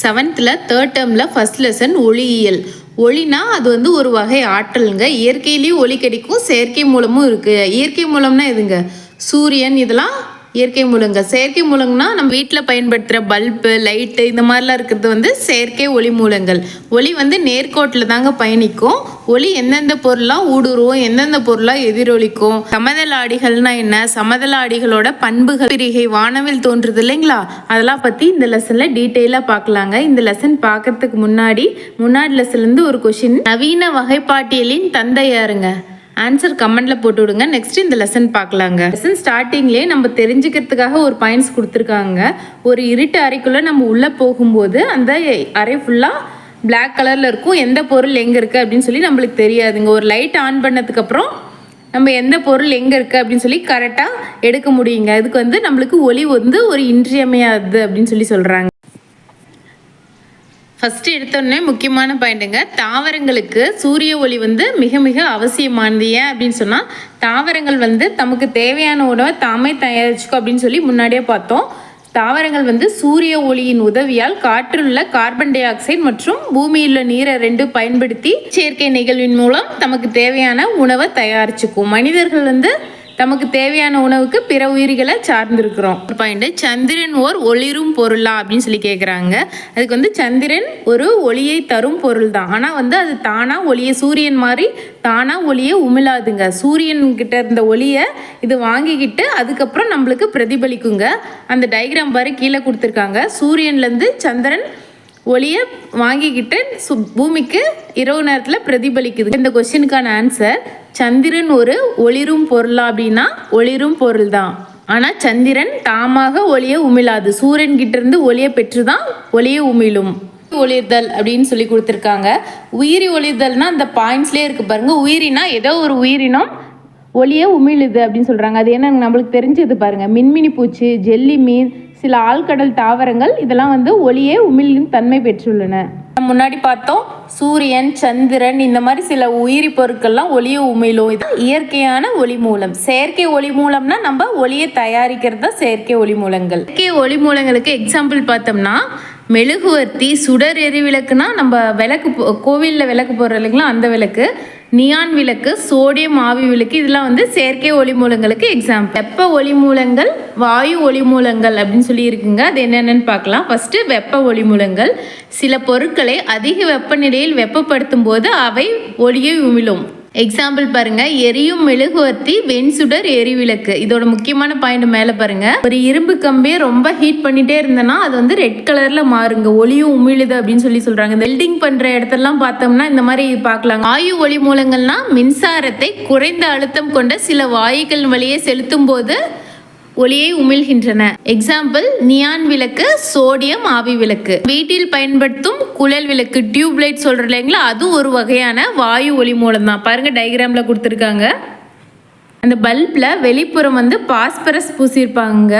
செவன்த்தில் third டேர்மில் first lesson ஒளியியல். ஒளினா அது வந்து ஒரு வகை ஆற்றலுங்க. இயற்கையிலேயும் ஒளி கிடைக்கும் செயற்கை மூலமும் இருக்குது இயற்கை மூலம்னா எதுங்க? சூரியன் இதெல்லாம் இயற்கை மூலங்க. செயற்கை மூலங்கள்னா நம்ம வீட்டில் பயன்படுத்துகிற பல்பு லைட்டு இந்த மாதிரிலாம் இருக்கிறது வந்து செயற்கை ஒளி மூலங்கள். ஒளி வந்து நேர்கோட்டில் தாங்க பயணிக்கும். ஒளி எந்தெந்த பொருளாக ஊடுருவோம் எந்தெந்த பொருளாக எதிரொலிக்கும் சமதள ஆடிகள்னா என்ன சமதள ஆடிகளோட பண்புகள் பிரிகை வானவில் தோன்றுது இல்லைங்களா? அதெல்லாம் பற்றி இந்த லெசனில் டீட்டெயிலாக பார்க்கலாங்க. இந்த லெசன் பார்க்கறதுக்கு முன்னாடி முன்னாடி லெசன்லேருந்து ஒரு கொஷின் நவீன வகைப்பாட்டியலின் தந்தை யாருங்க ஆன்சர் கமெண்ட்ல போட்டு விடுங்க. நெக்ஸ்ட் இந்த லெசன் பார்க்கலாங்க. லெசன் ஸ்டார்டிங்லேயே நம்ம தெரிஞ்சுக்கிறதுக்காக ஒரு பாயிண்ட்ஸ் கொடுத்துருக்காங்க. ஒரு இருட்டு அறைக்குள்ள நம்ம உள்ள போகும்போது அந்த அறை ஃபுல்லா பிளாக் கலர்ல இருக்கும். எந்த பொருள் எங்க இருக்கு அப்படின்னு சொல்லி நம்மளுக்கு தெரியாதுங்க. ஒரு லைட் ஆன் பண்ணதுக்கு அப்புறம் நம்ம எந்த பொருள் எங்கே இருக்குது அப்படின்னு சொல்லி கரெக்டாக எடுக்க முடியுங்க. அதுக்கு வந்து நம்மளுக்கு ஒளி வந்து ஒரு இன்றியமையாது அப்படின்னு சொல்லி சொல்கிறாங்க ஃபஸ்ட்டு எடுத்தோடனே முக்கியமான பாயிண்ட்டுங்க. தாவரங்களுக்கு சூரிய ஒளி வந்து மிக மிக அவசியமானது. ஏன் அப்படின்னு சொன்னால் தாவரங்கள் வந்து தமக்கு தேவையான உணவை தாமே தயாரிச்சுக்கோ அப்படின்னு சொல்லி முன்னாடியே பார்த்தோம். தாவரங்கள் வந்து சூரிய ஒளியின் உதவியால் காற்றிலுள்ள கார்பன் டை ஆக்சைடு மற்றும் பூமியில் உள்ள நீரை ரெண்டு பயன்படுத்தி செயற்கை நிகழ்வின் மூலம் தமக்கு தேவையான உணவை தயாரிச்சுக்கும். மனிதர்கள் வந்து நமக்கு தேவையான உணவுக்கு பிற உயிர்களை சார்ந்திருக்கிறோம். பாயிண்ட் சந்திரன் ஓர் ஒளிரும் பொருளா அப்படின்னு சொல்லி கேட்குறாங்க அதுக்கு வந்து சந்திரன் ஒரு ஒளியை தரும் பொருள் தான் ஆனால் வந்து அது தானாக ஒளியை சூரியன் மாதிரி தானாக ஒளியை உமிழாதுங்க. சூரியன் கிட்ட இருந்த ஒளியை இது வாங்கிக்கிட்டு அதுக்கப்புறம் நம்மளுக்கு பிரதிபலிக்குங்க. அந்த டயக்ராம் பாரு கீழே கொடுத்துருக்காங்க. சூரியன்லேருந்து சந்திரன் ஒளியை வாங்கிக்கிட்டு சு பூமிக்கு இரவு நேரத்தில் பிரதிபலிக்குது. இந்த கொஸ்டினுக்கான ஆன்சர் சந்திரன் ஒரு ஒளிரும் பொருளா அப்படின்னா ஒளிரும் பொருள் தான் ஆனால் சந்திரன் தாமாக ஒளியை உமிழாது. சூரியன் கிட்டேருந்து ஒளியை பெற்று தான் ஒளியை உமிழும். ஒளிர்தல் அப்படின்னு சொல்லி கொடுத்துருக்காங்க. உயிரி ஒளிர்தல்னா அந்த பாயிண்ட்ஸ்லேயே இருக்கு பாருங்க. உயிரினா ஏதோ ஒரு உயிரினம் ஒளியை உமிழுது அப்படின்னு சொல்கிறாங்க அது என்ன நம்மளுக்கு தெரிஞ்சது பாருங்க. மின்மினி பூச்சி ஜெல்லி மீன் சில ஆழ்கடல் தாவரங்கள் இதெல்லாம் வந்து ஒளியே உமிழும் தன்மை பெற்றுள்ளன. முன்னாடி பார்த்தோம் சூரியன் சந்திரன் இந்த மாதிரி சில உயிரி பொருட்கள்லாம் ஒளியை உமிழும். இது இயற்கையான ஒளி மூலம். செயற்கை ஒளி மூலம்னா நம்ம ஒளியை தயாரிக்கிறது தான் செயற்கை ஒளி மூலங்கள். செயற்கை ஒளி மூலங்களுக்கு எக்ஸாம்பிள் பார்த்தோம்னா மெழுகுவர்த்தி சுடர் எரி விளக்குனா நம்ம விளக்கு போ- கோவில்ல விளக்கு போடுற இல்லைங்களா அந்த விளக்கு. நியான் விளக்கு சோடியம் ஆவி விளக்கு இதெல்லாம் வந்து செயற்கை ஒளி மூலங்களுக்கு எக்ஸாம்பிள் வெப்ப ஒளி மூலங்கள் வாயு ஒளி மூலங்கள் அப்படின்னு சொல்லி இருக்குங்க. அது என்னென்னு பார்க்கலாம். ஃபர்ஸ்ட் வெப்ப ஒளி மூலங்கள். சில பொருட்களை அதிக வெப்பநிலையில் வெப்பப்படுத்தும் போது அவை ஒளியை உமிழும். எக்ஸாம்பிள் பாருங்க. எரியும் மெழுகுவர்த்தி வெண்சுடர் எரிவிளக்கு. இதோட முக்கியமான பாயிண்ட் மேலே பாருங்க. ஒரு இரும்பு கம்பியை ரொம்ப ஹீட் பண்ணிட்டே இருந்தனா அது வந்து ரெட் கலர்ல மாறுங்க. ஒளியும் உமிழுது அப்படின்னு சொல்லி சொல்றாங்க. வெல்டிங் பண்ற இடத்தெல்லாம் பார்த்தோம்னா இந்த மாதிரி பார்க்கலாம் ஆயு ஒளி மூலங்கள்னா மின்சாரத்தை குறைந்த அழுத்தம் கொண்ட சில வாயுக்கள் வழியே செலுத்தும் போது ஒளியை உமிழ்கின்றன. எக்ஸாம்பிள் நியான் விளக்கு சோடியம் ஆவி விளக்கு. வீட்டில் பயன்படுத்தும் குழல் விளக்கு டியூப் லைட் சொல்கிறோம் இல்லைங்களா? அது ஒரு வகையான வாயு ஒளி மூலம் தான் பாருங்கள் டயக்ராம்ல கொடுத்துருக்காங்க. அந்த பல்பில் வெளிப்புறம் வந்து பாஸ்பரஸ் பூசியிருப்பாங்க.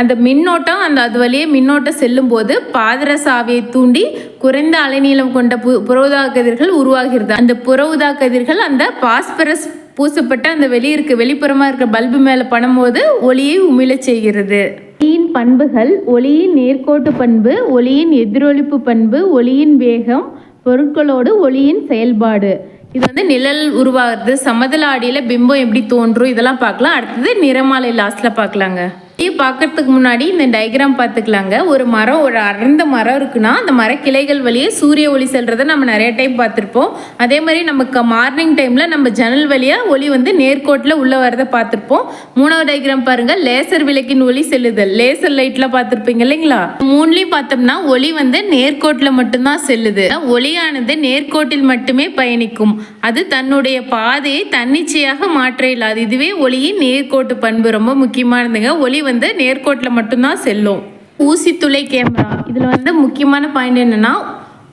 அந்த மின்னோட்டம் அந்த அது வழியே மின்னோட்டம் செல்லும்போது பாதரச ஆவியை தூண்டி குறைந்த அலைநீளம் கொண்ட பு புறவுதா கதிர்கள் உருவாகிறது. அந்த புறவுதா கதிர்கள் அந்த பாஸ்பரஸ் பூசப்பட்ட அந்த வெளியே இருக்க வெளிப்புறமாக இருக்க பல்பு மேலே படும்போது ஒளியை உமிழச் செய்கிறது. ஒளியின் பண்புகள் ஒளியின் நேர்கோட்டு பண்பு ஒளியின் எதிரொலிப்பு பண்பு ஒளியின் வேகம் பொருட்களோடு ஒளியின் செயல்பாடு. இது வந்து நிழல் உருவாகிறது. சமதள ஆடியில் பிம்பம் எப்படி தோன்றும்? இதெல்லாம் பார்க்கலாம். அடுத்தது நிறமாலை லாஸ்ட்ல பார்க்கலாங்க. இது பார்க்கறதுக்கு முன்னாடி இந்த டயக்ராம் பார்த்துக்கலாங்க. ஒரு மரம் ஒரு அடர்ந்த மரம் இருக்குன்னா அந்த மர கிளைகள் வழியே சூரிய ஒளி செல்றதை நம்ம நிறைய டைம் பார்த்துருப்போம். அதே மாதிரி நமக்கு மார்னிங் டைம்ல நம்ம ஜன்னல் வழியாக ஒளி வந்து நேர்கோட்டில் உள்ள வரதை பார்த்துருப்போம். மூணாவது டயக்ராம் பாருங்க. லேசர் விளக்கின் ஒளி செல்லுதல். லேசர் லைட்ல பார்த்துருப்பீங்க இல்லைங்களா? மூணுலையும் பார்த்தோம்னா ஒளி வந்து நேர்கோட்டில் மட்டும்தான் செல்லுது. ஒளியானது நேர்கோட்டில் மட்டுமே பயணிக்கும். அது தன்னுடைய பாதையை தன்னிச்சையாக மாற்ற இல்லாது. இதுவே ஒளியின் நேர்கோட்டு பண்பு. ரொம்ப முக்கியமானதுங்க. ஒளி வந்து நேர்கோட்டில் மட்டும்தான் செல்லும். ஊசித்துளை கேமரா. இதில் வந்து முக்கியமான பாயிண்ட் என்னன்னா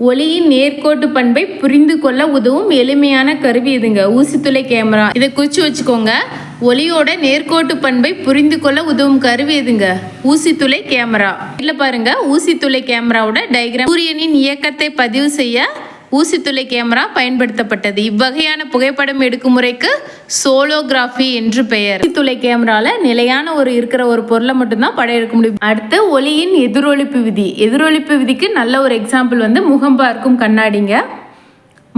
ஒளியின் நேர்கோட்டு பண்பை புரிந்து கொள்ள உதவும் எளிமையான கருவி இதுங்க. ஊசித்துளை கேமரா. இதை குறித்து வச்சுக்கோங்க. ஒளியோட நேர்கோட்டு பண்பை புரிந்து கொள்ள உதவும் கருவி எதுங்க ஊசித்துளை கேமரா. இல்லை பாருங்க. ஊசித்துளை கேமராவோட டைக்ராம் சூரியனின் இயக்கத்தை பதிவு செய்ய ஊசித்துளை கேமரா பயன்படுத்தப்பட்டது. இவ்வகையான புகைப்படம் எடுக்கும் முறைக்கு சோலோகிராஃபி என்று பெயர். ஊசித்துளை கேமரால நிலையான ஒரு இருக்கிற ஒரு பொருளை மட்டும்தான் படம் எடுக்க முடியும். அடுத்து ஒளியின் எதிரொலிப்பு விதி. எதிரொலிப்பு விதிக்கு நல்ல ஒரு எக்ஸாம்பிள் வந்து முகம் பார்க்கும் கண்ணாடிங்க.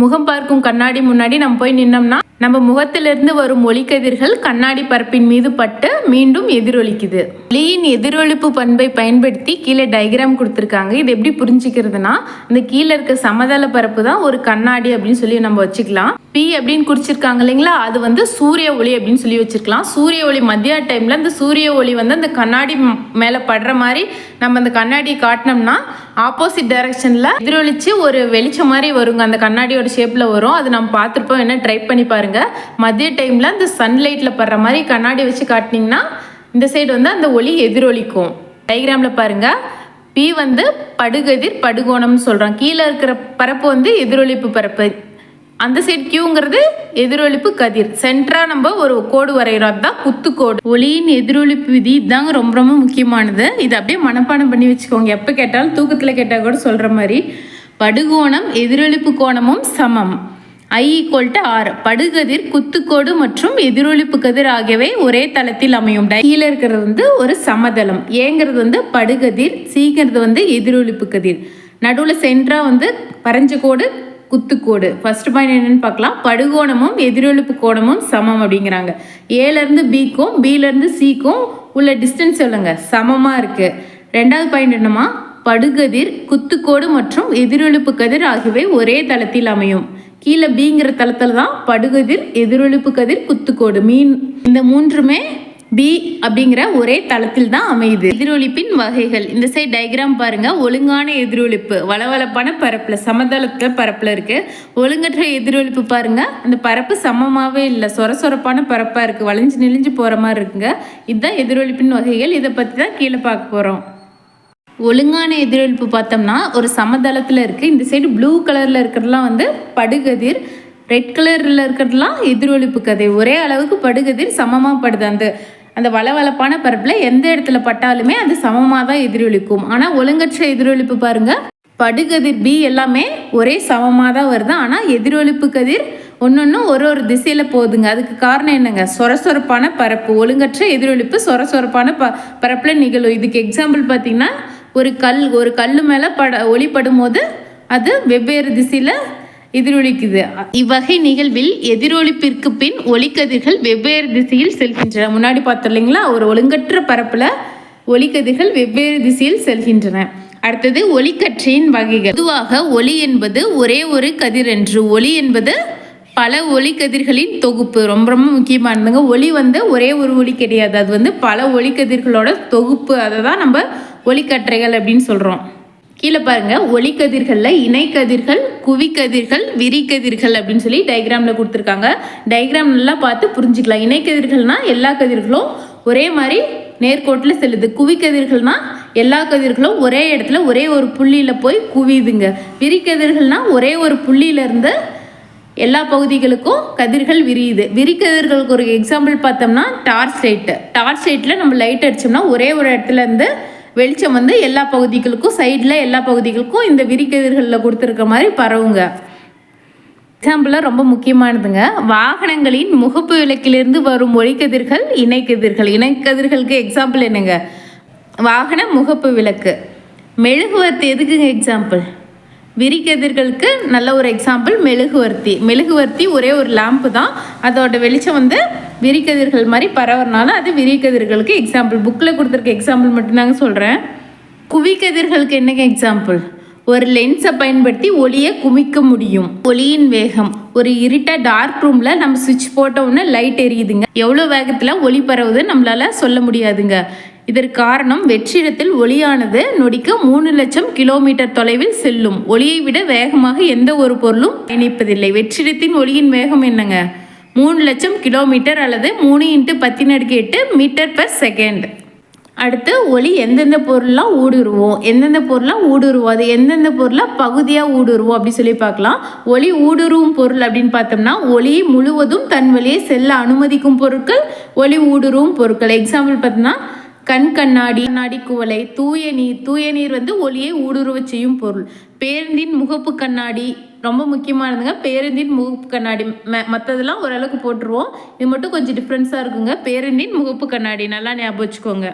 முகம் பார்க்கும் கண்ணாடி முன்னாடி நம்ம போய் நின்னோம்னா நம்ம முகத்திலிருந்து வரும் ஒளிக்கதிர்கள் கண்ணாடி பரப்பின் மீது பட்டு மீண்டும் எதிரொலிக்குது. ஒளியின் எதிரொலிப்பு பண்பை பயன்படுத்தி கீழே டயக்ராம் கொடுத்துருக்காங்க. இது எப்படி புரிஞ்சுக்கிறதுனா இந்த கீழே இருக்க சமதள பரப்பு தான் ஒரு கண்ணாடி அப்படின்னு சொல்லி நம்ம வச்சுக்கலாம். பி அப்படின்னு குறிச்சிருக்காங்க இல்லைங்களா? அது வந்து சூரிய ஒளி அப்படின்னு சொல்லி வச்சிருக்கலாம் சூரிய ஒளி மத்திய டைம்ல இந்த சூரிய ஒளி வந்து அந்த கண்ணாடி மேலே படுற மாதிரி நம்ம அந்த கண்ணாடியை காட்டினோம்னா ஆப்போசிட் டைரக்ஷனில் எதிரொலிச்சு ஒரு வெளிச்சம் மாதிரி வருங்க. அந்த கண்ணாடியோட ஷேப்பில் வரும். அது நம்ம பார்த்துருப்போம். என்ன ட்ரை பண்ணி பாருங்கள் மதிய டைமில் அந்த சன்லைட்டில் படுற மாதிரி கண்ணாடி வச்சு காட்டினீங்கன்னா இந்த சைடு வந்து அந்த ஒளி எதிரொலிக்கும். டயக்ராம்ல பாருங்கள் பி வந்து படுகதிர் படுகோணம்னு சொல்கிறோம் கீழே இருக்கிற பரப்பு வந்து எதிரொலிப்பு பரப்பு. அந்த சைடு கியூங்கிறது எதிரொலிப்பு கதிர். சென்டரா நம்ம ஒரு கோடு வரைகிறோம் அதுதான் குத்து கோடு. ஒளியின் எதிரொலிப்பு விதி. இதாங்க ரொம்ப ரொம்ப முக்கியமானது. இது அப்படியே மனப்பாடம் பண்ணி வச்சுக்கோங்க. எப்போ கேட்டாலும் தூக்கத்தில் கேட்டால் கூட சொல்கிற மாதிரி. படுகோணம் எதிரொலிப்பு கோணமும் சமம். ஐ ஈக்குவல் டு ஆர் படுகதிர் குத்துக்கோடு மற்றும் எதிரொலிப்பு கதிர் ஆகியவை ஒரே தளத்தில் அமையும். கீழே இருக்கிறது வந்து ஒரு சமதளம். ஏங்கிறது வந்து படுகதிர் சீங்கிறது வந்து எதிரொலிப்பு கதிர். நடுவில் சென்ட்ரா வந்து பரஞ்ச கோடு குத்துக்கோடு. ஃபர்ஸ்ட் பாயிண்ட் என்னென்னு பார்க்கலாம். படுகோணமும் எதிரொலிப்பு கோணமும் சமம் அப்படிங்கிறாங்க. ஏலேருந்து பிக்கும் பிலேருந்து சிக்கும் உள்ள டிஸ்டன்ஸ் சொல்லுங்க. சமமாக இருக்குது ரெண்டாவது பாயிண்ட் என்னமா படுகதிர் குத்துக்கோடு மற்றும் எதிரொலிப்பு கதிர் ஆகியவை ஒரே தளத்தில் அமையும். கீழே பிங்கிற தளத்தில் தான் படுகதிர் எதிரொலிப்பு கதிர் குத்துக்கோடு. மீன் இந்த மூன்றுமே பி அப்படிங்கிற ஒரே தளத்தில் தான் அமையுது. எதிரொலிப்பின் வகைகள். இந்த சைடு டயக்ராம் பாருங்க. ஒழுங்கான எதிரொலிப்பு. வளவளப்பான பரப்புல சமதளத்துல பரப்புல இருக்கு. ஒழுங்கற்ற எதிரொலிப்பு பாருங்க. அந்த பரப்பு சமமாவே இல்லை. சொர சொரப்பான பரப்பா இருக்கு. வளைஞ்சு நெளிஞ்சு போற மாதிரி இருக்குங்க. இதுதான் எதிரொலிப்பின் வகைகள். இதை பத்தி தான் கீழே பார்க்க போறோம். ஒழுங்கான எதிரொலிப்பு பார்த்தோம்னா ஒரு சமதளத்தில் இருக்குது இந்த சைடு ப்ளூ கலரில் இருக்கிறதுலாம் வந்து படுகதிர். ரெட் கலரில் இருக்கிறதுலாம் எதிரொலிப்பு கதை. ஒரே அளவுக்கு படுகதிர் சமமாக படுது. அந்த அந்த வளவளப்பான பரப்பில் எந்த இடத்துல பட்டாலுமே அது சமமாக தான் எதிரொலிக்கும். ஆனால் ஒழுங்கற்ற எதிரொலிப்பு பாருங்க. படுகதிர் பி எல்லாமே ஒரே சமமாக தான் வருது. ஆனால் எதிரொலிப்பு கதிர் ஒன்று ஒரு ஒரு திசையில் போகுதுங்க. அதுக்கு காரணம் என்னங்க? சொர சொரப்பான பரப்பு. ஒழுங்கற்ற எதிரொலிப்பு சொர சொரப்பான ப பரப்பில் நிகழும். இதுக்கு எக்ஸாம்பிள் பார்த்தீங்கன்னா ஒரு கல் ஒரு கல் மேலே பட ஒளிப்படும் போது அது வெவ்வேறு திசையில் எதிரொலிக்குது. இவ்வகை நிகழ்வில் எதிரொலிப்பிற்கு பின் ஒளிக்கதிர்கள் வெவ்வேறு திசையில் செல்கின்றன. முன்னாடி பார்த்தோம் இல்லைங்களா? ஒரு ஒழுங்கற்ற பரப்பில் ஒளிக்கதிர்கள் வெவ்வேறு திசையில் செல்கின்றன. அடுத்தது ஒளிக்கற்றையின் வகைகள். பொதுவாக ஒளி என்பது ஒரே ஒரு கதிர் என்று. ஒளி என்பது பல ஒளிக்கதிர்களின் தொகுப்பு. ரொம்ப ரொம்ப முக்கியமானதுங்க ஒளி வந்து ஒரே ஒரு ஒளி கிடையாது. அது வந்து பல ஒளிக்கதிர்களோட தொகுப்பு. அதை தான் நம்ம ஒளிக்கற்றைகள் அப்படின்னு சொல்கிறோம் கீழே பாருங்க. ஒளிக்கதிர்களில் இணைக்கதிர்கள் குவிக்கதிர்கள் விரிக்கதிர்கள் அப்படின்னு சொல்லி டயக்ராமில் கொடுத்துருக்காங்க. டயக்ராம் நல்லா பார்த்து புரிஞ்சுக்கலாம். இணைக்கதிர்கள்னால் எல்லா கதிர்களும் ஒரே மாதிரி நேர்கோட்டில் செல்லுது. குவிக்கதிர்கள்னா எல்லா கதிர்களும் ஒரே இடத்துல ஒரே ஒரு புள்ளியில் போய் குவியுதுங்க. விரிக்கதிர்கள்னா ஒரே ஒரு புள்ளியிலேருந்து எல்லா பகுதிகளுக்கும் கதிர்கள் விரியுது. விரிக்கதிர்களுக்கு ஒரு எக்ஸாம்பிள் பார்த்தோம்னா டார்ச் லைட்டு. டார்ச் லைட்டில் நம்ம லைட் அடிச்சோம்னா ஒரே ஒரு இடத்துல இருந்து வெளிச்சம் வந்து எல்லா பகுதிகளுக்கும் சைடில் எல்லா பகுதிகளுக்கும் இந்த விரிக்கதிர்களில் கொடுத்துருக்க மாதிரி பரவுங்க. எக்ஸாம்பிளாக ரொம்ப முக்கியமானதுங்க. வாகனங்களின் முகப்பு விளக்கிலிருந்து வரும் ஒளிக்கதிர்கள் இணைக்கதிர்கள். இணைக்கதிர்களுக்கு எக்ஸாம்பிள் என்னங்க? வாகன முகப்பு விளக்கு. மெழுகுவர்த்தி எதுக்குங்க எக்ஸாம்பிள் விரிகதிர்களுக்கு நல்ல ஒரு எக்ஸாம்பிள் மெழுகுவர்த்தி. மெழுகுவர்த்தி ஒரே ஒரு லேம்பு தான். அதோட வெளிச்சம் வந்து விரிகதிர்கள் மாதிரி பரவறனால அது விரிக்கதிர்களுக்கு எக்ஸாம்பிள் புக்கில் கொடுத்துருக்க எக்ஸாம்பிள் மட்டும்தாங்க சொல்கிறேன் குவிகதிர்களுக்கு என்னங்க எக்ஸாம்பிள் ஒரு லென்ஸை பயன்படுத்தி ஒளியை குமிக்க முடியும். ஒளியின் வேகம். ஒரு இருட்டா டார்க் ரூம்ல நம்ம சுவிட்ச் போட்டோம்னா லைட் எரியுதுங்க. எவ்வளோ வேகத்தில் ஒளி பரவுது நம்மளால சொல்ல முடியாதுங்க. இதற்கு காரணம் வெற்றிடத்தில் ஒளியானது. நொடிக்கு மூணு லட்சம் கிலோமீட்டர் தொலைவில் செல்லும். ஒளியை விட வேகமாக எந்த ஒரு பொருளும் பயணிப்பதில்லை. வெற்றிடத்தின் ஒளியின் வேகம் என்னங்க? மூணு லட்சம் கிலோமீட்டர் அல்லது மூணு இன்ட்டு பத்தின் அடுக்கு எட்டு மீட்டர் பர் செகண்ட் அடுத்து ஒளி எந்தெந்த பொருள்லாம் ஊடுருவோம்? எந்தெந்த பொருளாக ஊடுருவோம்? அது எந்தெந்த பொருளாக பகுதியாக ஊடுருவோம்? அப்படி சொல்லி பார்க்கலாம். ஒளி ஊடுருவும் பொருள் அப்படின்னு பார்த்தோம்னா ஒளி முழுவதும் தன் வழியே செல்ல அனுமதிக்கும் பொருட்கள் ஒளி ஊடுருவும் பொருட்கள். எக்ஸாம்பிள் பார்த்தோம்னா கண் கண்ணாடி கண்ணாடி குவளை தூய நீர். தூய நீர் வந்து ஒளியை ஊடுருவச் செய்யும் பொருள். பேருந்தின் முகப்பு கண்ணாடி ரொம்ப முக்கியமானதுங்க பேருந்தின் முகப்பு கண்ணாடி மற்றதெல்லாம் ஓரளவுக்கு போட்டுருவோம். இது மட்டும் கொஞ்சம் டிஃப்ரென்ஸாக இருக்குங்க. பேருந்தின் முகப்பு கண்ணாடி நல்லா ஞாபகம் வச்சுக்கோங்க.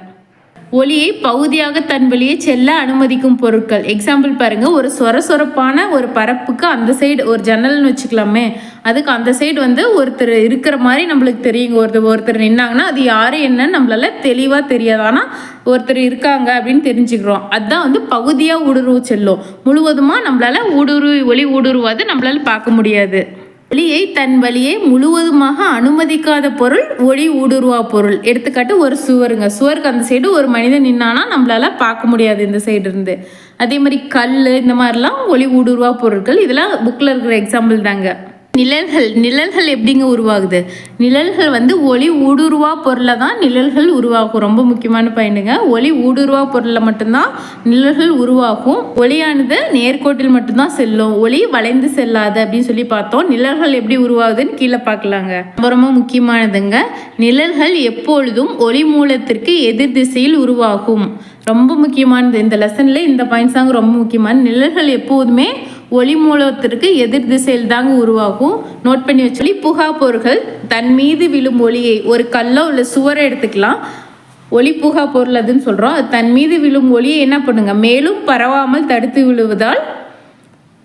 ஒளியை பகுதியாக தன் வழியே செல்ல அனுமதிக்கும் பொருட்கள். எக்ஸாம்பிள் பாருங்கள் ஒரு சொர சொரப்பான ஒரு பரப்புக்கு அந்த சைடு ஒரு ஜன்னல்னு வச்சுக்கலாமே. அதுக்கு அந்த சைடு வந்து ஒருத்தர் இருக்கிற மாதிரி நம்மளுக்கு தெரியுங்க. ஒருத்தர் ஒருத்தர் நின்னாங்கன்னா அது யார் என்னன்னு நம்மளால தெளிவாக தெரியாது. ஆனால் ஒருத்தர் இருக்காங்க அப்படின்னு தெரிஞ்சுக்கிறோம். அதுதான் வந்து பகுதியாக ஊடுருவு செல்லும். முழுவதுமாக நம்மளால் ஊடுருவி ஒளி ஊடுருவாது நம்மளால் பார்க்க முடியாது. ஒளியை தன் வழியை முழுவதுமாக அனுமதிக்காத பொருள் ஒளி ஊடுருவா பொருள். எடுத்துக்காட்டு ஒரு சுவருங்க. சுவருக்கு அந்த சைடு ஒரு மனிதன் நின்னானா நம்மளால பார்க்க முடியாது இந்த சைடு இருந்து. அதே மாதிரி கல் இந்த மாதிரிலாம் ஒளி ஊடுருவா பொருட்கள். இதெல்லாம் புக்கில் இருக்கிற எக்ஸாம்பிள் தாங்க. நிழல்கள் நிழல்கள் எப்படிங்க உருவாகுது? நிழல்கள் வந்து ஒளி ஊடுருவா பொருளை தான் நிழல்கள் உருவாகும் ரொம்ப முக்கியமான பயனுங்க ஒளி ஊடுருவா பொருளில் மட்டும்தான் நிழல்கள் உருவாகும். ஒளியானது நேர்கோட்டில் மட்டும்தான் செல்லும். ஒளி வளைந்து செல்லாது அப்படின்னு சொல்லி பார்த்தோம். நிழல்கள் எப்படி உருவாகுதுன்னு கீழே பார்க்கலாங்க. ரொம்ப ரொம்ப முக்கியமானதுங்க. நிழல்கள் எப்பொழுதும் ஒளி மூலத்திற்கு எதிர் திசையில் உருவாகும். ரொம்ப முக்கியமானது. இந்த லெசனில் இந்த பாயிண்ட்ஸ் தாங்க ரொம்ப முக்கியமான. நிழல்கள் எப்போதுமே ஒளி மூலத்திற்கு எதிர் திசையில் தாங்க உருவாகும். நோட் பண்ணி வச்சு புகா பொருள்கள் தன் மீது விழும் ஒளியை ஒரு கல்லோ இல்லை சுவரை எடுத்துக்கலாம். ஒளி புகா பொருள் அதுன்னு சொல்கிறோம் தன் மீது விழும் ஒளியை என்ன பண்ணுங்க? மேலும் பரவாமல் தடுத்து விழுவதால்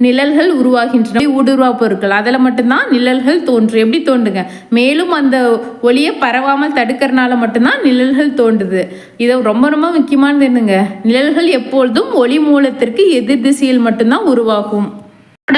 நிழல்கள் உருவாகின்றன. ஊடுருவா பொருட்கள்? அதில் மட்டும்தான் நிழல்கள் தோன்றும். எப்படி தோன்றுங்க? மேலும் அந்த ஒளியை பரவாமல் தடுக்கிறனால மட்டும்தான் நிழல்கள் தோன்றுது. இதை ரொம்ப ரொம்ப முக்கியமானது என்னங்க? நிழல்கள் எப்பொழுதும் ஒளி மூலத்திற்கு எதிர் திசையில் மட்டும்தான் உருவாகும்.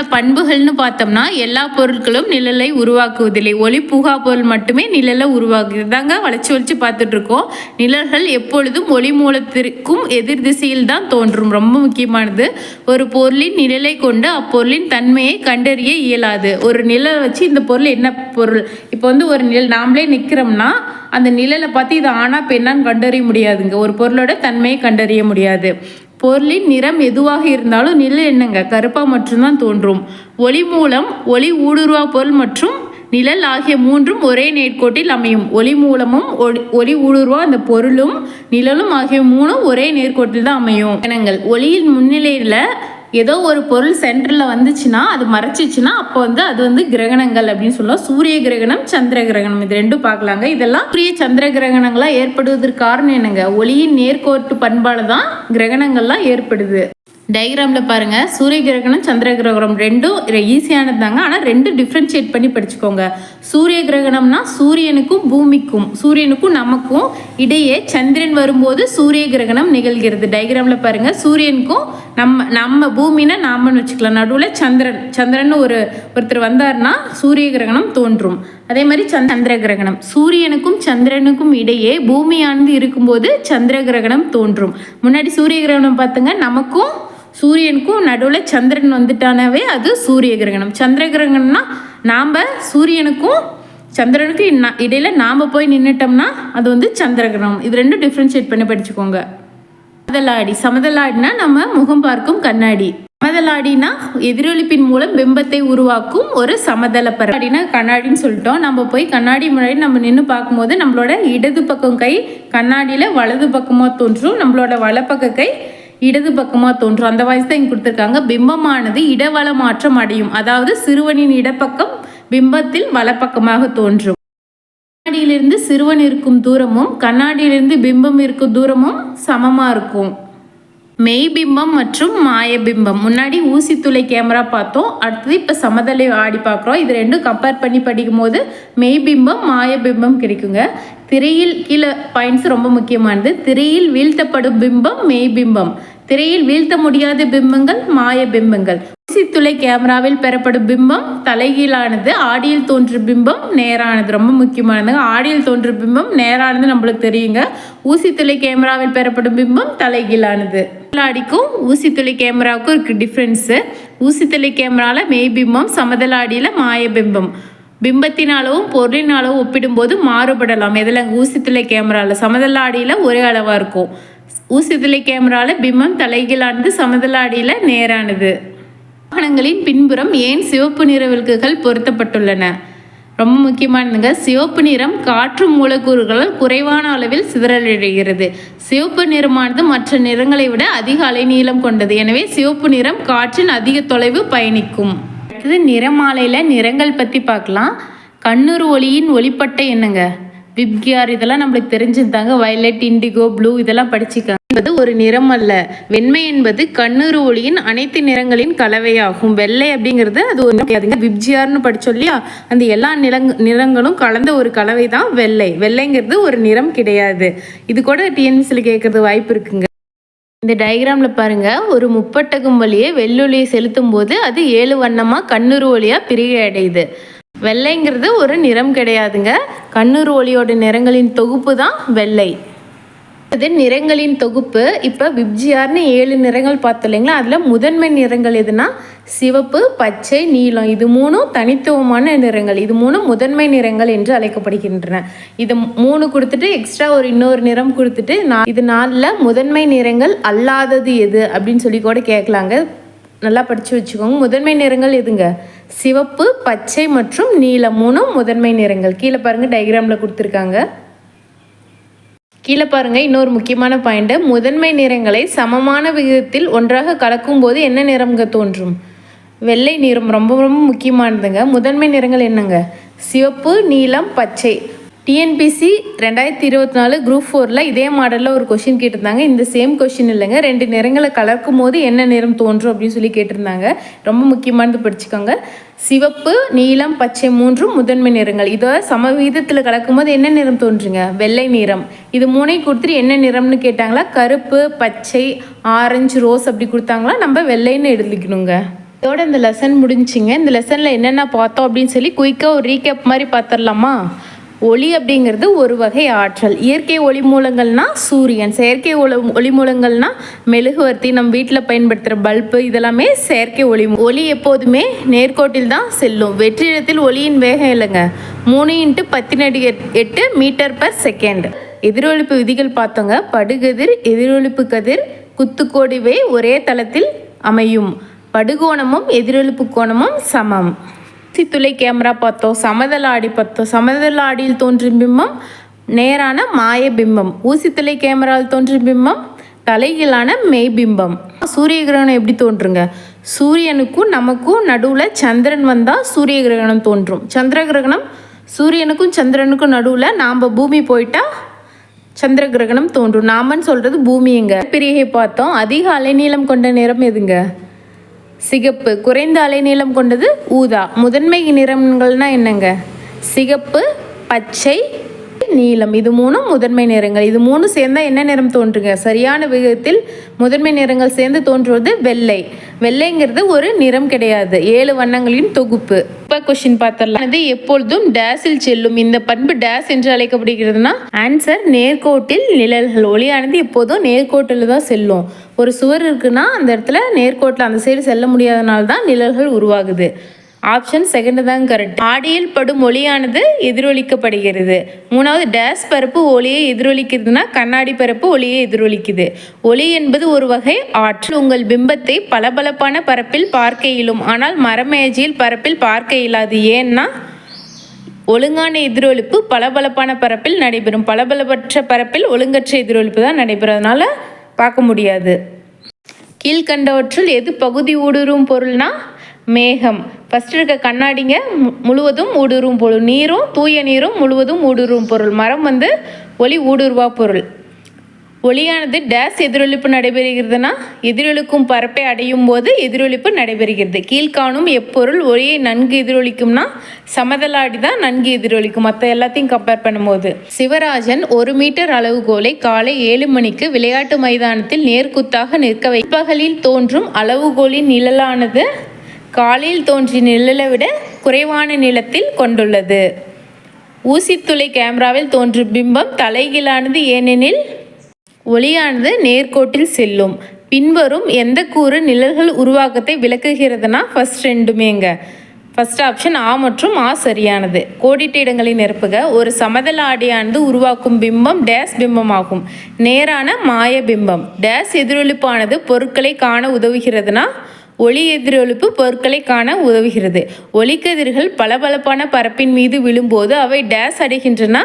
பண்புகள்னு பார்த்தோம்னா எல்லா பொருட்களும் நிழலை உருவாக்குவதில்லை. ஒளி புகா பொருள் மட்டுமே நிழலை உருவாக்குது தாங்க வளைச்சி வளைச்சி பார்த்துட்டு இருக்கோம் நிழல்கள் எப்பொழுதும் ஒளி மூலத்திற்கும் எதிர் திசையில் தான் தோன்றும். ரொம்ப முக்கியமானது. ஒரு பொருளின் நிழலை கொண்டு அப்பொருளின் தன்மையை கண்டறிய இயலாது. ஒரு நிழலை வச்சு இந்த பொருள் என்ன பொருள்? இப்போ வந்து ஒரு நிழல் நாமளே நிற்கிறோம்னா அந்த நிழலை பார்த்து இது ஆனா பெண்ணான்னு கண்டறிய முடியாதுங்க. ஒரு பொருளோட தன்மையை கண்டறிய முடியாது. பொருளின் நிறம் எதுவாக இருந்தாலும் நிழல் என்னங்க கருப்பாக மட்டும்தான் தோன்றும். ஒளி மூலம் ஒளி ஊடுருவா பொருள் மற்றும் நிழல் ஆகிய மூன்றும் ஒரே நேர்கோட்டில் அமையும். ஒளி மூலமும் ஒளி ஒளி ஊடுருவா அந்த பொருளும் நிழலும் ஆகிய மூணும் ஒரே நேர்கோட்டில் தான் அமையும். எனங்கள் ஒளியின் முன்னிலையில் ஏதோ ஒரு பொருள் சென்டரில் வந்துச்சுன்னா அது மறைச்சிச்சுன்னா அப்போ வந்து அது வந்து கிரகணங்கள் அப்படின்னு சொல்லுவோம். சூரிய கிரகணம் சந்திர கிரகணம் இது ரெண்டும் பார்க்கலாங்க. இதெல்லாம் சூரிய சந்திர கிரகணங்களாக ஏற்படுவதற்கு காரணம் என்னங்க? ஒளியின் நேர்கோட்டு பண்பாடு தான் கிரகணங்கள்லாம் ஏற்படுது. டயக்ராமில் பாருங்கள் சூரிய கிரகணம் சந்திர கிரகணம் ரெண்டும் ஈஸியானது தாங்க. ஆனால் ரெண்டும் டிஃப்ரென்ஷியேட் பண்ணி படிச்சுக்கோங்க. சூரிய கிரகணம்னா சூரியனுக்கும் பூமிக்கும் சூரியனுக்கும் நமக்கும் இடையே சந்திரன் வரும்போது சூரிய கிரகணம் நிகழ்கிறது. டயக்ராமில் பாருங்கள் சூரியனுக்கும் நம்ம நம்ம பூமினா நாமன்னு வச்சுக்கலாம். நடுவில் சந்திரன். சந்திரன் ஒரு ஒருத்தர் வந்தார்னா சூரிய கிரகணம் தோன்றும். அதே மாதிரி சந்திர கிரகணம். சூரியனுக்கும் சந்திரனுக்கும் இடையே பூமியானது இருக்கும்போது சந்திர கிரகணம் தோன்றும். முன்னாடி சூரிய கிரகணம் பார்த்துங்க. நமக்கும் சூரியனுக்கும் நடுவில் சந்திரன் வந்துட்டானாவே அது சூரிய கிரகணம். சந்திர கிரகணம்னா நாம் சூரியனுக்கும் சந்திரனுக்கும் இடையில நாம் போய் நின்றுட்டோம்னா அது வந்து சந்திர கிரகணம். இது ரெண்டும் டிஃப்ரென்ஷியேட் பண்ணி படிச்சுக்கோங்க. சமதலாடி. சமதலாடினா நம்ம முகம் பார்க்கும் கண்ணாடி. சமதலாடினா எதிரொலிப்பின் மூலம் பிம்பத்தை உருவாக்கும் ஒரு சமதள பரடினா கண்ணாடின்னு சொல்லிட்டோம். நம்ம போய் கண்ணாடி முன்னாடி நம்ம நின்று பார்க்கும்போது நம்மளோட இடது பக்கம் கை கண்ணாடியில் வலது பக்கமாக தோன்றும். நம்மளோட வலப்பக்க கை இடது பக்கமாக தோன்றும். அந்த வாய்ஸ் தான் இங்கே கொடுத்துருக்காங்க. பிம்பமானது இடவள மாற்றம் அடையும். அதாவது சிறுவனின் இடப்பக்கம் பிம்பத்தில் வலப்பக்கமாக தோன்றும். கண்ணாடியிலிருந்து சிறுவன் இருக்கும் தூரமும் கண்ணாடியிலிருந்து பிம்பம் இருக்கும் தூரமும் சமமாக இருக்கும். மெய்பிம்பம் மற்றும் மாயபிம்பம் முன்னாடி ஊசி துளை கேமரா பார்த்தோம். அடுத்தது இப்போ சமதலை ஆடி பார்க்குறோம். இது ரெண்டும் கம்பேர் பண்ணி படிக்கும் போது மெய்பிம்பம் மாயபிம்பம் கிடைக்குங்க. திரையில் கீழே பாயிண்ட்ஸ் ரொம்ப முக்கியமானது. திரையில் வீழ்த்தப்படும் பிம்பம் மெய்பிம்பம் திரையில் வீழ்த்த முடியாத பிம்பங்கள் மாய பிம்பங்கள். ஊசித்துளை கேமராவில் பெறப்படும் பிம்பம் தலைகீழானது ஆடியில் தோன்றும் பிம்பம் நேரானது. ரொம்ப முக்கியமானது ஆடியில் தோன்றும் பிம்பம் நேரானது நம்மளுக்கு தெரியுங்க. ஊசித்துளை கேமராவில் பெறப்படும் பிம்பம் தலைகீழானது. அடிக்கும் ஊசித்துளை கேமராவுக்கும் இருக்கு டிஃப்ரென்ஸு ஊசித்துளை கேமராவில் மெய்பிம்பம் சமதலாடியில் மாய பிம்பம் பிம்பத்தின் அளவும் பொருளின் அளவும் ஒப்பிடும்போது மாறுபடலாம். எதில் ஊசித்துளை கேமராவில் சமதலாடியில் ஒரே அளவாக இருக்கும். ஊசிதலை கேமராவில் பிம்பம் தலைகீழானது சமதளாடியில் நேரானது. வாகனங்களின் பின்புறம் ஏன் சிவப்பு நிற விளக்குகள் பொருத்தப்பட்டுள்ளன? ரொம்ப முக்கியமானதுங்க சிவப்பு நிறம் காற்று மூலக்கூறுகளால் குறைவான அளவில் சிதறலடைகிறது. சிவப்பு நிறமானது மற்ற நிறங்களை விட அதிக அலைநீளம் கொண்டது. எனவே சிவப்பு நிறம் காற்றின் அதிக தொலைவு பயணிக்கும். அடுத்தது நிறமாலையில் நிறங்கள் பற்றி பார்க்கலாம். கண்ணூர் ஒளியின் ஒளிப்பட்டை என்னங்க? விப்கியார் இதெல்லாம் நம்மளுக்கு தெரிஞ்சிருந்தாங்க. வயலட் இண்டிகோ ப்ளூ இதெல்லாம் படிச்சுக்காங்க என்பது ஒரு நிறம் அல்ல. வெண்மை என்பது கண்ணூர் ஒளியின் அனைத்து நிறங்களின் கலவையாகும். வெள்ளை அப்படிங்கிறது அது ஒரு கிடையாதுங்க. விப்ஜியார்னு படிச்சோம் இல்லையா? அந்த எல்லா நிறங் நிறங்களும் கலந்த ஒரு கலவை தான் வெள்ளை. வெள்ளைங்கிறது ஒரு நிறம் கிடையாது. இது கூட டிஎன்பிசியில் கேட்கறது வாய்ப்பு இருக்குங்க. இந்த டயக்ராமில் பாருங்கள் ஒரு முப்பட்டகம் வழியே வெள்ளொலியை செலுத்தும் போது அது ஏழு வண்ணமாக கண்ணுறு ஒளியாக பிரிகை அடையுது. வெள்ளைங்கிறது ஒரு நிறம் கிடையாதுங்க. கண்ணூர் ஒளியோட நிறங்களின் தொகுப்பு தான் வெள்ளை. அது நிறங்களின் தொகுப்பு. இப்போ விப்ஜிஆர்னு ஏழு நிறங்கள் பார்த்தோம் இல்லைங்களா? அதில் முதன்மை நிறங்கள் எதுனா சிவப்பு பச்சை நீலம். இது மூணும் தனித்துவமான நிறங்கள். இது மூணும் முதன்மை நிறங்கள் என்று அழைக்கப்படுகின்றன. இது மூணு கொடுத்துட்டு எக்ஸ்ட்ரா ஒரு இன்னொரு நிறம் கொடுத்துட்டு நான் இது நாளில் முதன்மை நிறங்கள் அல்லாதது எது அப்படின்னு சொல்லி கூட கேட்கலாங்க. நல்லா படித்து வச்சுக்கோங்க. முதன்மை நிறங்கள் எதுங்க? சிவப்பு பச்சை மற்றும் நீலம் மூணும் முதன்மை நிறங்கள். கீழே பாருங்கள் டயக்ராமில் கொடுத்துருக்காங்க. கீழே பாருங்க இன்னொரு முக்கியமான பாயிண்ட்டு முதன்மை நிறங்களை சமமான விகிதத்தில் ஒன்றாக கலக்கும்போது என்ன நிறம்ங்க தோன்றும்? வெள்ளை நிறம் ரொம்ப ரொம்ப முக்கியமானதுங்க. முதன்மை நிறங்கள் என்னங்க? சிவப்பு நீலம் பச்சை. டிஎன்பிசி ரெண்டாயிரத்தி இருபத்தி நாலு குரூப் ஃபோரில் இதே மாடலில் ஒரு கொஷின் கேட்டிருந்தாங்க. இந்த சேம் கொஷின் இல்லைங்க. ரெண்டு நிறங்களை கலக்கும் போது என்ன நிறம் தோன்றும் அப்படின்னு சொல்லி கேட்டிருந்தாங்க. ரொம்ப முக்கியமானது படிச்சுக்கோங்க. சிவப்பு நீலம் பச்சை மூன்றும் முதன்மை நிறங்கள். இதை சம விகிதத்தில் கலக்கும் போது என்ன நிறம் தோன்றுங்க? வெள்ளை நிறம். இது மூணையும் கொடுத்துட்டு என்ன நிறம்னு கேட்டாங்களா? கருப்பு பச்சை ஆரஞ்சு ரோஸ் அப்படி கொடுத்தாங்களா? நம்ம வெள்ளைன்னு எழுதிக்கணுங்க. இதோட இந்த லெசன் முடிஞ்சுங்க இந்த லெசனில் என்னென்ன பார்த்தோம் அப்படின்னு சொல்லி குயிக்காக ஒரு ரீகேப் மாதிரி பார்த்துடலாமா? ஒளி அப்படிங்கிறது ஒரு வகை ஆற்றல். இயற்கை ஒளி மூலங்கள்னா சூரியன் செயற்கை ஒளி ஒளி மூலங்கள்னா மெழுகுவர்த்தி நம்ம வீட்டில் பயன்படுத்துகிற பல்பு இதெல்லாமே செயற்கை ஒளி ஒளி எப்போதுமே நேர்கோட்டில் தான் செல்லும். வெற்றிடத்தில் ஒளியின் வேகம் இல்லைங்க. மூணு இன்ட்டு பத்தினடி எட்டு மீட்டர் பர் செகண்ட் எதிரொலிப்பு விதிகள் பார்த்தோங்க. படுகதிர் எதிரொலிப்பு கதிர் குத்துக்கோடிவே ஒரே தளத்தில் அமையும். படுகோணமும் எதிரொலிப்பு கோணமும் சமம். சித்துளை கேமரா பார்த்தோம் சமதள ஆடி பார்த்தோம் சமதள ஆடியில் தோன்றும் பிம்பம் நேரான மாய பிம்பம். ஊசித்துளை கேமராவில் தோன்றும் பிம்பம் தலைகளான மெய்பிம்பம் சூரிய கிரகணம் எப்படி தோன்றுங்க? சூரியனுக்கும் நமக்கும் நடுவில் சந்திரன் வந்தால் சூரிய கிரகணம் தோன்றும். சந்திர கிரகணம் சூரியனுக்கும் சந்திரனுக்கும் நடுவில் நாம் பூமி போயிட்டா சந்திர கிரகணம் தோன்றும். நாமன்னு சொல்கிறது பூமிங்க. பிரிகை பார்த்தோம். அதிக அலைநீளம் கொண்ட நிறம் எதுங்க? சிகப்பு குறைந்த அலைநீளம் கொண்டது ஊதா. முதன்மை நிறங்கள்னா என்னங்க? சிகப்பு பச்சை நீலம் இது மூணும் முதன்மை நிறங்கள். இது மூணு சேர்ந்தால் என்ன நிறம் தோன்றுங்க? சரியான விகிதத்தில் முதன்மை நிறங்கள் சேர்ந்து தோன்றுவது வெள்ளை. வெள்ளைங்கிறது ஒரு நிறம் கிடையாது. ஏழு வண்ணங்களின் தொகுப்பு. இப்போ கொஸ்டின் பார்த்துடலாம் அது எப்பொழுதும் டேஸில் செல்லும். இந்த பண்பு டேஸ் என்று அழைக்கப்படுகிறதுனா ஆன்சர் நேர்கோட்டில் நிழல்கள். ஒளியானது எப்போதும் நேர்கோட்டில் தான் செல்லும். ஒரு சுவர் இருக்குன்னா அந்த இடத்துல நேர்கோட்டில் அந்த சைடு செல்ல முடியாதனால தான் நிழல்கள் உருவாகுது. ஆப்ஷன் செகண்ட் தான் கரெக்ட் ஆடியில் படும் ஒளியானது எதிரொலிக்கப்படுகிறது. மூணாவது டேஸ் பரப்பு ஒளியை எதிரொலிக்குதுன்னா கண்ணாடி பரப்பு ஒளியை எதிரொலிக்குது. ஒளி என்பது ஒரு வகை ஆற்றல். உங்கள் பிம்பத்தை பளபளப்பான பரப்பில் பார்க்க இயலும். ஆனால் மரமேஜையில் பரப்பில் பார்க்க இயலாது. ஏன்னா ஒழுங்கான எதிரொலிப்பு பளபளப்பான பரப்பில் நடைபெறும். பளபளப்பற்ற பரப்பில் ஒழுங்கற்ற எதிரொலிப்பு தான் நடைபெறும். பார்க்க முடியாது. கீழ்கண்டவற்றுள் எது பகுதி ஊடுருவும் பொருள்னா மேகம். ஃபஸ்ட்டு இருக்க கண்ணாடிங்க முழுவதும் ஊடுருவும் பொருள். நீரும் தூய நீரும் முழுவதும் ஊடுருவும் பொருள். மரம் வந்து ஒளி ஊடுருவா பொருள். ஒளியானது டேஸ் எதிரொலிப்பு நடைபெறுகிறதுனா எதிரொலிக்கும் பரப்பை அடையும் போது எதிரொலிப்பு நடைபெறுகிறது. கீழ்காணும் எப்பொருள் ஒளியை நன்கு எதிரொலிக்கும்னா சமதளாடி தான் நன்கு எதிரொலிக்கும். மற்ற எல்லாத்தையும் கம்பேர் பண்ணும்போது. சிவராஜன் ஒரு மீட்டர் அளவுகோலை காலை ஏழு மணிக்கு விளையாட்டு மைதானத்தில் நேர்குத்தாக நிற்க வைப்பகலில் தோன்றும் அளவுகோலின் நிழலானது காலையில் தோன்றிய நிழலை விட குறைவான நிலத்தில் கொண்டுள்ளது. ஊசித்துளை கேமராவில் தோன்றும் பிம்பம் தலைகீழானது ஏனெனில் ஒளியானது நேர்கோட்டில் செல்லும். பின்வரும் எந்த கூறு நிழல்கள் உருவாக்கத்தை விளக்குகிறதுனா ஃபர்ஸ்ட் ரெண்டுமேங்க. ஃபஸ்ட் ஆப்ஷன் ஆ மற்றும் ஆ சரியானது. கோடிட்ட இடங்களை நிரப்புக. ஒரு சமதள ஆடியானது உருவாக்கும் பிம்பம் டேஸ் பிம்பமாகும். நேரான மாய பிம்பம். டேஸ் எதிரொலிப்பானது பொருட்களை காண உதவுகிறதுனா ஒளி எதிரொலிப்பு பொருட்களை காண உதவுகிறது. ஒளிக்கதிர்கள் பளபளப்பான பரப்பின் மீது விழும்போது அவை டேஸ் அடைகின்றன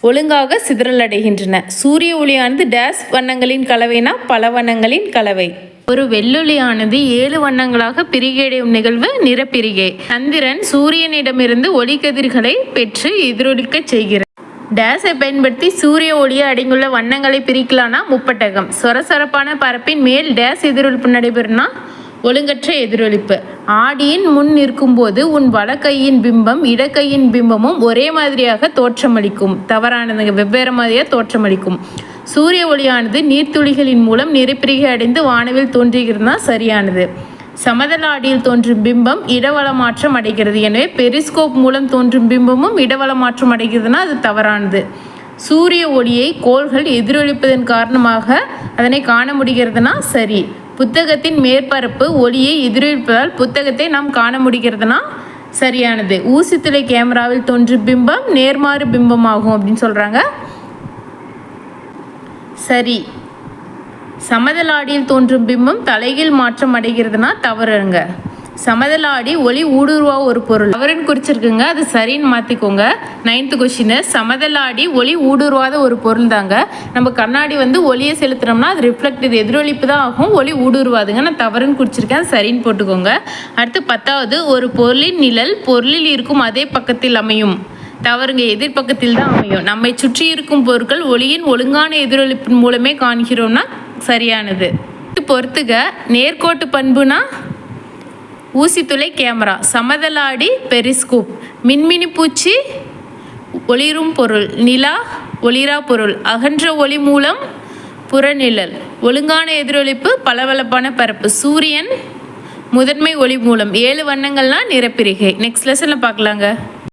ஒழுங்காக சிதறல் அடைகின்றன. சூரிய ஒளியானது டேஸ் வண்ணங்களின் கலவைனா பல வண்ணங்களின் கலவை. ஒரு வெள்ளொளியானது ஏழு வண்ணங்களாக பிரிகையடையும் நிகழ்வு நிறப்பிரிகை. சந்திரன் சூரியனிடமிருந்து ஒளிக்கதிர்களை பெற்று எதிரொலிக்கச் செய்கிறது டேஸை பயன்படுத்தி சூரிய ஒளியை அடங்கியுள்ள வண்ணங்களை பிரிக்கலானா முப்பட்டகம். சொரசொரப்பான பரப்பின் மேல் டேஸ் எதிரொலிப்பு நடைபெறும்னா ஒழுங்கற்ற எதிரொலிப்பு. ஆடியின் முன் நிற்கும்போது உன் வலக்கையின் பிம்பம் இடக்கையின் பிம்பமும் ஒரே மாதிரியாக தோற்றமளிக்கும். தவறானதுங்க வெவ்வேறு மாதிரியாக தோற்றமளிக்கும். சூரிய ஒளியானது நீர்த்துளிகளின் மூலம் நிறைப்பிரிகை அடைந்து வானவில் தோன்றுகிறதுனா சரியானது. சமதள ஆடியில் தோன்றும் பிம்பம் இடவள மாற்றம் அடைகிறது. எனவே பெரிஸ்கோப் மூலம் தோன்றும் பிம்பமும் இடவள மாற்றம் அடைகிறதுனா அது தவறானது. சூரிய ஒளியை கோள்கள் எதிரொலிப்பதன் காரணமாக அதனை காண முடிகிறதுனா சரி. புத்தகத்தின் மேற்பரப்பு ஒளியை எதிரொலிப்பதால் புத்தகத்தை நாம் காண முடிகிறதுனா சரியானது. ஊசித்துளை கேமராவில் தோன்றும் பிம்பம் நேர்மாறு பிம்பம் ஆகும் அப்படின்னு சொல்கிறாங்க சரி. சமதலாடியில் தோன்றும் பிம்பம் தலைகீழ் மாற்றம் அடைகிறதுனா தவறுங்க சமதளாடி ஒளி ஊடுருவா ஒரு பொருள். தவறுன்னு குறிச்சிருக்குங்க அது சரின்னு மாற்றிக்கோங்க நைன்த்து கொஷின் சமதளாடி ஒளி ஊடுருவாத ஒரு பொருள் தாங்க நம்ம கண்ணாடி வந்து ஒளியை செலுத்துனோம்னா அது ரிஃப்ளெக்ட் இது எதிரொலிப்பு தான் ஆகும் ஒளி ஊடுருவாதுங்க. நான் தவறுன்னு குறிச்சிருக்கேன் சரின்னு போட்டுக்கோங்க. அடுத்து பத்தாவது ஒரு பொருளின் நிழல் பொருளில் இருக்கும் அதே பக்கத்தில் அமையும். தவறுங்க எதிர்பக்கத்தில் தான் அமையும். நம்மை சுற்றி இருக்கும் பொருட்கள் ஒளியின் ஒழுங்கான எதிரொலிப்பின் மூலமே காண்கிறோம்னா சரியானது. பொறுத்துக்க பொறுத்துக நேர்கோட்டு பண்புனா ஊசித்துளை கேமரா சமதலாடி பெரிஸ்கோப் மின்மினி பூச்சி ஒளிரும் பொருள் நிலா ஒளிரா பொருள் அகன்ற ஒளி மூலம் புறநிழல் ஒழுங்கான எதிரொலிப்பு பளபளப்பான பரப்பு சூரியன் முதன்மை ஒளி மூலம் ஏழு வண்ணங்கள்லாம் நிறப்பிரிகை நெக்ஸ்ட் லெசனில் பார்க்கலாங்க.